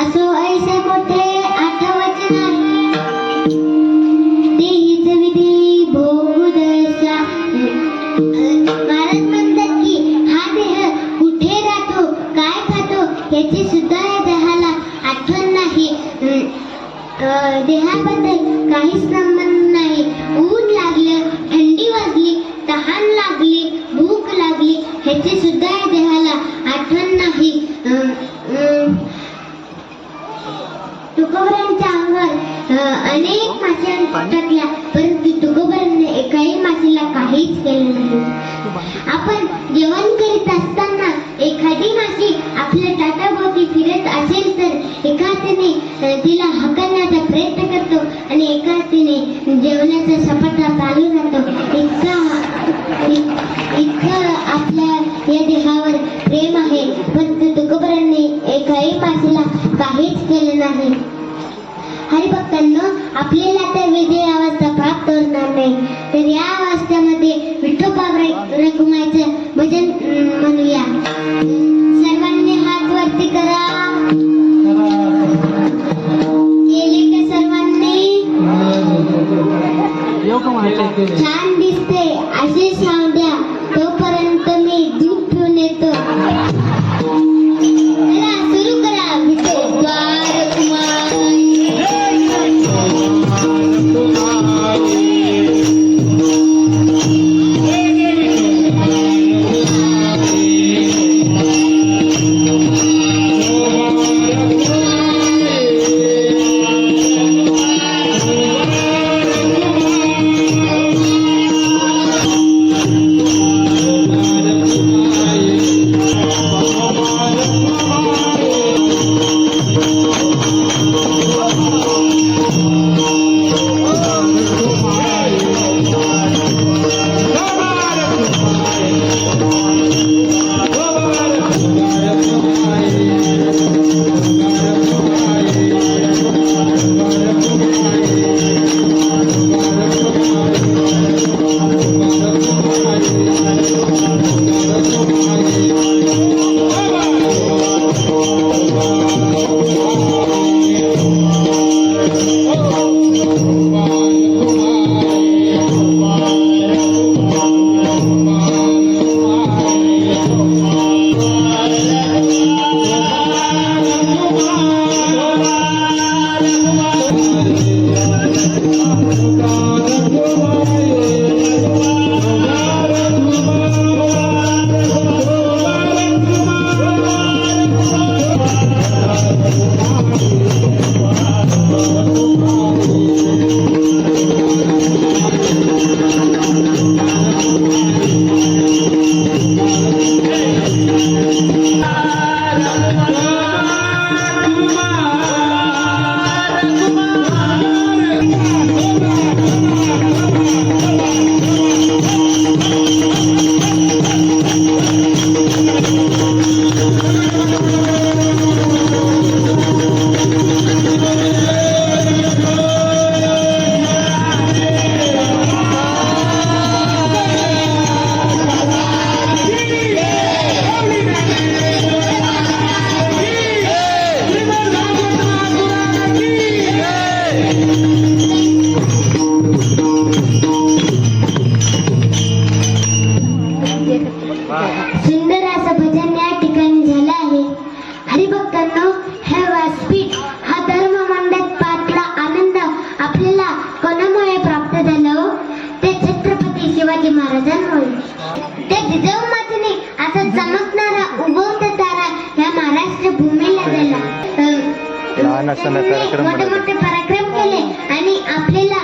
असो ऐसे कुठे आठवत नाही तेहीच विधी भोगू दशा महाराज म्हणतात की हा देह कुठे राहतो काय खातो याची सुद्धा या देहाला आठवण नाही. देहाबद्दल काहीच संबंध नाही. ऊन लागलं थंडी वाजली तहान लागली भूक लागली ह्याची सुद्धा या देहाला आठवण नाही अं, अं, तुकोबरांच्या अंगावर अ, अनेक मासे टाकल्या परंतु तुकोबरांनी एकाही मासेला काहीच केलं नाही. आपण जेवण करीत असताना एखादी माशी आपल्या ताटाभोवती फिरत असेल तर एका हाताने तिला हकलण्याचा प्रयत्न करतो आणि एका हाताने जेवणाचा सपाटा चालू राहतो इतका इतकं आपल्या या देहावर प्रेम आहे पण तुकोबरांनी एकाही मासेला काहीच केलं नाही. हरिभक्तांनो आपल्याला तर विजय अवस्था प्राप्त होणार नाही. तर या अवस्थेमध्ये विठोबा रकुमायचं भजन म्हणूया. सर्वांनी हात वरती करा. सर्वांनी. छान दिसते असे सांग द्या तोपर्यंत मी दूध ठेवून येतो. शिवाजी महाराजांमुळे ते जिजाऊ मातेने असं चमकणारा उगवता तारा या महाराष्ट्र भूमीला दिला मोठे. मोठे पराक्रम केले आणि आपल्याला